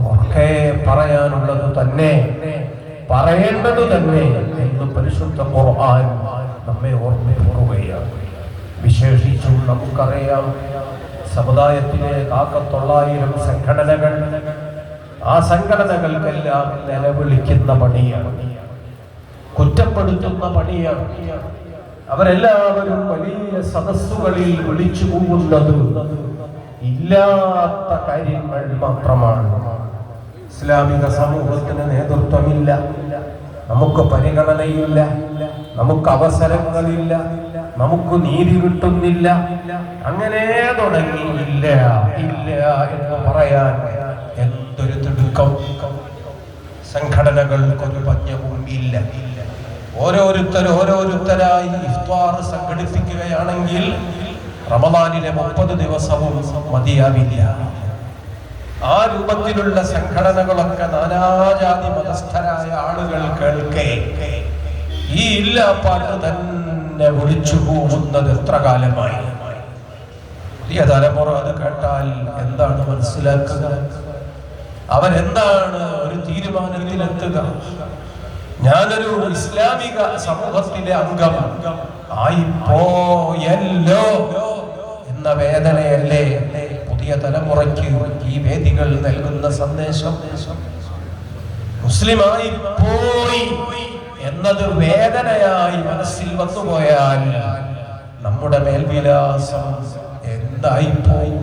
ഒക്കെ പറയാനുള്ളത് തന്നെ. പറയേണ്ടത് തന്നെ എന്ന് പരിശുദ്ധ ഖുർആൻ നമ്മെ ഓർമ്മിപ്പിക്കുകയാണ് വിശേഷിച്ചും നമുക്കറിയാം സമുദായത്തിലെ കാക്കത്തൊള്ളായിരം സംഘടനകൾ ആ സംഘടനകൾക്കെല്ലാം നിലവിളിക്കുന്ന പണിയാണ്. കുറ്റപ്പെടുത്തുന്ന പണിയാണ്. അവരെല്ലാവരും വലിയ സദസ്സുകളിൽ വിളിച്ചു പോകുന്നത് ഇല്ലാത്ത കാര്യങ്ങൾ മാത്രമാണ്. ഇസ്ലാമിക സമൂഹത്തിന് നേതൃത്വമില്ല. നമുക്ക് പരിഗണനയില്ല. നമുക്ക് അവസരങ്ങളില്ല. നമുക്ക് നീതി കിട്ടുന്നില്ല. അങ്ങനെ തുടങ്ങി ഇല്ല ഇല്ല എന്ന് പറയാൻ എന്തൊരു തിടുക്കം. സംഘടനകൾക്കൊരു പഞ്ഞവും ഇല്ല ഓരോരുത്തർ ഓരോരുത്തരായി ഇഫ്താർ സംഘടിപ്പിക്കുകയാണെങ്കിൽ റമദാനിലെ മുപ്പത് ദിവസവും മതിയാവില്ല. ആ രൂപത്തിലുള്ള സംഘടനകളൊക്കെ നാനാജാതി മതസ്ഥരായ ആളുകൾ കേൾക്കേ. ഈ ഇല്ലാപ്പാട്ട് പാട്ട് തന്നെ വിളിച്ചു പോകുന്നത് എത്ര കാലമായി? പുതിയ തലമുറ അത് കേട്ടാൽ എന്താണ് മനസ്സിലാക്കുക? അവരെന്താണ് ഒരു തീരുമാനത്തിലെത്തുക? ഞാനൊരു ഇസ്ലാമിക സമൂഹത്തിലെ അംഗം. ആയിപ്പോയല്ലോ എന്ന വേദനയല്ലേ? പുതിയ തലമുറയ്ക്ക് ഈ വേദികൾ നൽകുന്ന സന്ദേശം മുസ്ലിമായി പോയി എന്നത് വേദനയായി മനസ്സിൽ വന്നുപോയാൽ നമ്മുടെ മേൽവിലാസം എന്തായി പോയി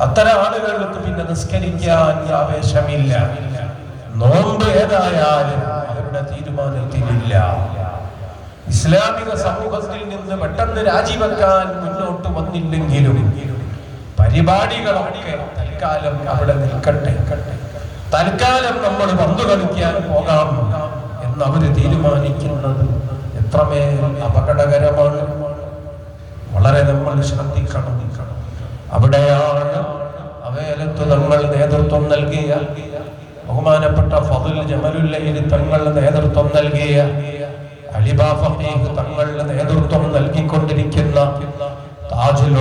അത്തരം ആളുകൾക്ക് പിന്നെ നിസ്കരിക്കാൻ ആവേശമില്ല. നോമ്പ് ഏതായാലും അവരുടെ തീരുമാനത്തിലില്ല. ഇസ്ലാമിക സമൂഹത്തിൽ നിന്ന് പെട്ടെന്ന് രാജിവെക്കാൻ മുന്നോട്ട് വന്നില്ലെങ്കിലും പരിപാടികളൊക്കെ തൽക്കാലം അവിടെ നിൽക്കട്ടെ. തൽക്കാലം നമ്മൾ പന്തു കളിക്കാൻ പോകാം എന്ന് അവർ തീരുമാനിക്കുന്നത് എത്രമേൽ അപകടകരമാണ്. വളരെ നമ്മൾ ശ്രദ്ധിക്കണം. അവിടെയാണ് അവയലത്ത് തങ്ങൾ നേതൃത്വം നൽകിയ. ബഹുമാനപ്പെട്ട ഫതുൽ ജമലുല്ലയിൽ തങ്ങൾ നേതൃത്വം നൽകിയ. അലിബാ തങ്ങളുടെ നേതൃത്വം നൽകിക്കൊണ്ടിരിക്കുന്ന താജുൽ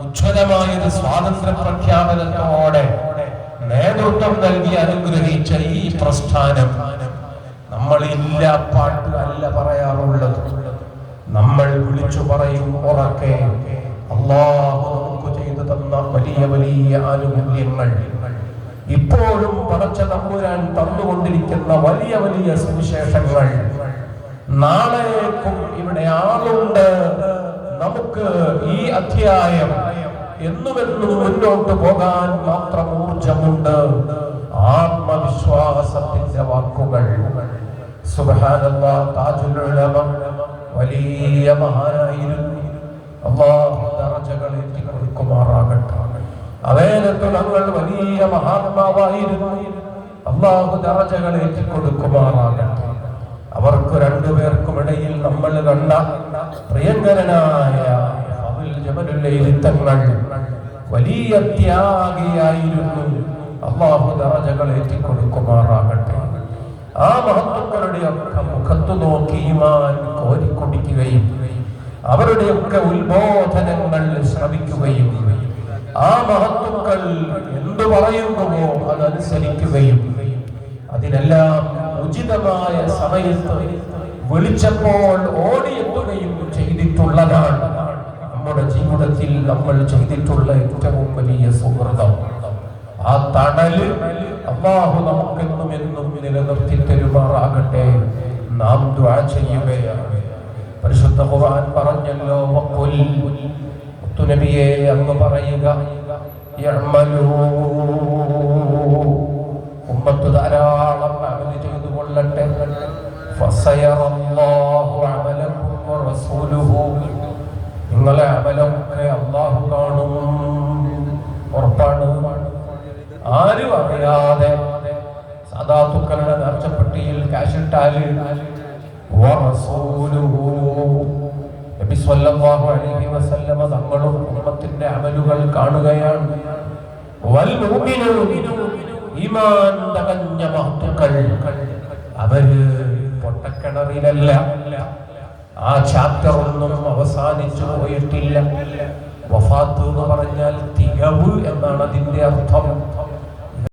ഉലമ ഉജ്ജ്വലമായ ഒരു സ്വാതന്ത്ര്യ പ്രഖ്യാപനത്തോടെ നേതൃത്വം നൽകി അനുഗ്രഹിച്ച ഈ പ്രസ്ഥാനം നമ്മൾ ഇല്ല പാട്ട് അല്ല പറയാറുള്ളത്. നമ്മൾ വിളിച്ചു പറയും ഉറക്കെ അള്ളാഹു നമുക്ക് ചെയ്തു തന്ന വലിയ വലിയ ആനുകൂല്യങ്ങൾ ഇപ്പോഴും പറച്ച തമ്പുരാൻ തന്നുകൊണ്ടിരിക്കുന്ന വലിയ വലിയ സുവിശേഷങ്ങൾ നാളേക്കും ഇവിടെ ആളുണ്ട്. നമുക്ക് ഈ അധ്യായം എന്നുമെന്നും മുന്നോട്ട് പോകാൻ മാത്രം ഊർജമുണ്ട്. ആത്മവിശ്വാസത്തിന്റെ വാക്കുകൾ. വലിയ മഹാനായിരുന്നു. കൊടുക്കുമാറാകട്ടെ. വലിയ മഹാത്മാവായിരുന്നു. അള്ളാഹു ദറജകൾ കൊടുക്കുമാറാകട്ടെ. അവർക്ക് രണ്ടുപേർക്കും ഇടയിൽ നമ്മൾ കണ്ട പ്രിയങ്കരനായ തങ്ങൾ വലിയ ത്യാഗിയായിരുന്നു. അള്ളാഹു ദറജകൾ കൊടുക്കുമാറാകട്ടെ ആ മഹത്വക്കളുടെ ഒക്കെ മുഖത്തു നോക്കി ഈമാൻ കോരിക്കൊടിക്കുകയും അവരുടെയൊക്കെ ഉത്ബോധനങ്ങൾ ശ്രമിക്കുകയും ആ മഹത്വക്കൾ എന്തു പറയുന്നുവോ അതനുസരിക്കുകയും അതിനെല്ലാം ഉചിതമായ സമയത്ത് വിളിച്ചപ്പോൾ ഓടിയെത്തുകയും ചെയ്തിട്ടുള്ളതാണ് നമ്മുടെ ജീവിതത്തിൽ നമ്മൾ ചെയ്തിട്ടുള്ള ഏറ്റവും വലിയ സുഹൃതം. ആ തണൽ അള്ളാഹു നമുക്കെന്നും എന്നും നിലനിർത്തി തരുമാറാകട്ടെ നാം ചെയ്യുകയാണ്. പരിശുദ്ധ ഖുർആൻ പറഞ്ഞല്ലോ വഖുൽ. മുത്തുനബിയെ അങ്ങ് പറയുക കൊള്ളട്ടെ നിങ്ങളെ അമലമൊക്കെ അള്ളാഹു കാണും. ഉറപ്പാണ്. ആരും അറിയാതെ സദാത്തുക്കളുടെ നേർച്ചപ്പെട്ടിയിൽ കാശിട്ടാൽ നബി അലൈഹി വസല്ലമ ഉമ്മത്തിന്റെ അമലുകൾ കാണുകയാണ്. വൽ ഈമാൻ തകഞ്ഞ അവർ പൊട്ടക്കിണറിലല്ല. ആ ചാപ്റ്റർ ഒന്നും അവസാനിച്ചു പോയിട്ടില്ല. വഫാത്ത് എന്ന് പറഞ്ഞാൽ തികവ് എന്നാണ് അതിന്റെ അർത്ഥം.